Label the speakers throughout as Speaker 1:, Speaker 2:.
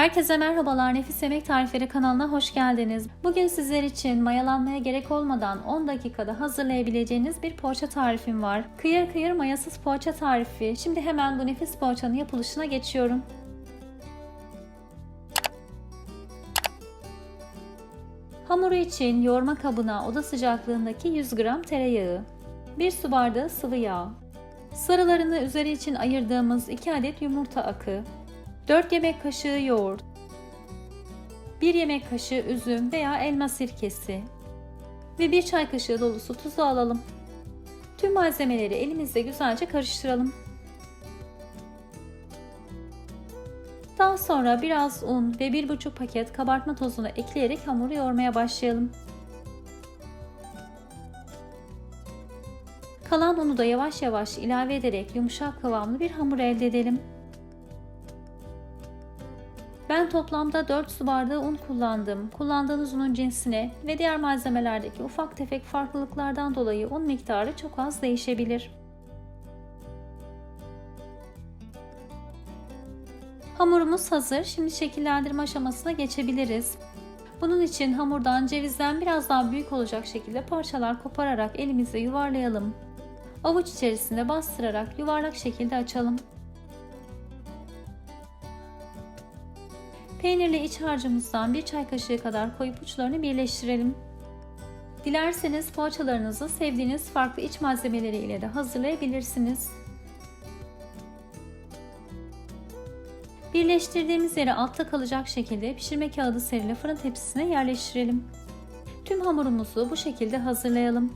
Speaker 1: Herkese merhabalar. Nefis Yemek Tarifleri kanalına hoş geldiniz. Bugün sizler için mayalanmaya gerek olmadan 10 dakikada hazırlayabileceğiniz bir poğaça tarifim var. Kıyır kıyır mayasız poğaça tarifi. Şimdi hemen bu nefis poğaçanın yapılışına geçiyorum. Hamuru için yoğurma kabına oda sıcaklığındaki 100 gram tereyağı, 1 su bardağı sıvı yağ, sarılarını üzeri için ayırdığımız 2 adet yumurta akı, 4 yemek kaşığı yoğurt, 1 yemek kaşığı üzüm veya elma sirkesi ve 1 çay kaşığı dolusu tuzu alalım. Tüm malzemeleri elimizle güzelce karıştıralım. Daha sonra biraz un ve 1,5 paket kabartma tozunu ekleyerek hamuru yoğurmaya başlayalım. Kalan unu da yavaş yavaş ilave ederek yumuşak kıvamlı bir hamur elde edelim. Ben toplamda 4 su bardağı un kullandım. Kullandığınız unun cinsine ve diğer malzemelerdeki ufak tefek farklılıklardan dolayı un miktarı çok az değişebilir. Hamurumuz hazır. Şimdi şekillendirme aşamasına geçebiliriz. Bunun için hamurdan cevizden biraz daha büyük olacak şekilde parçalar kopararak elimizle yuvarlayalım. Avuç içerisinde bastırarak yuvarlak şekilde açalım. Peynirli iç harcımızdan bir çay kaşığı kadar koyup uçlarını birleştirelim. Dilerseniz poğaçalarınızı sevdiğiniz farklı iç malzemeleri ile de hazırlayabilirsiniz. Birleştirdiğimiz yere altta kalacak şekilde pişirme kağıdı serili fırın tepsisine yerleştirelim. Tüm hamurumuzu bu şekilde hazırlayalım.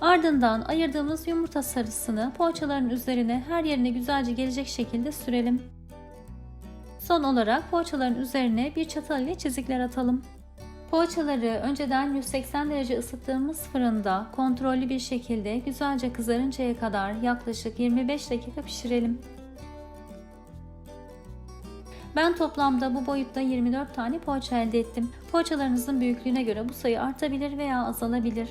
Speaker 1: Ardından ayırdığımız yumurta sarısını poğaçaların üzerine her yerine güzelce gelecek şekilde sürelim. Son olarak poğaçaların üzerine bir çatal ile çizikler atalım. Poğaçaları önceden 180 derece ısıttığımız fırında kontrollü bir şekilde güzelce kızarıncaya kadar yaklaşık 25 dakika pişirelim. Ben toplamda bu boyutta 24 tane poğaça elde ettim. Poğaçalarınızın büyüklüğüne göre bu sayı artabilir veya azalabilir.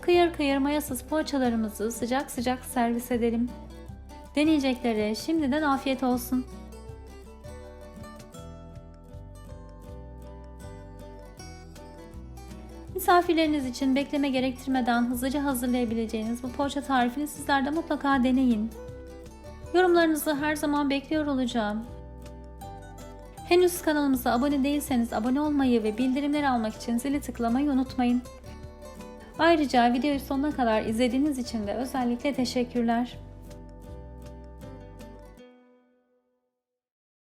Speaker 1: Kıyır kıyır mayasız poğaçalarımızı sıcak sıcak servis edelim. Deneyeceklere şimdiden afiyet olsun. Misafirleriniz için bekleme gerektirmeden hızlıca hazırlayabileceğiniz bu poğaça tarifini sizler de mutlaka deneyin. Yorumlarınızı her zaman bekliyor olacağım. Henüz kanalımıza abone değilseniz abone olmayı ve bildirimleri almak için zili tıklamayı unutmayın. Ayrıca videoyu sonuna kadar izlediğiniz için de özellikle teşekkürler.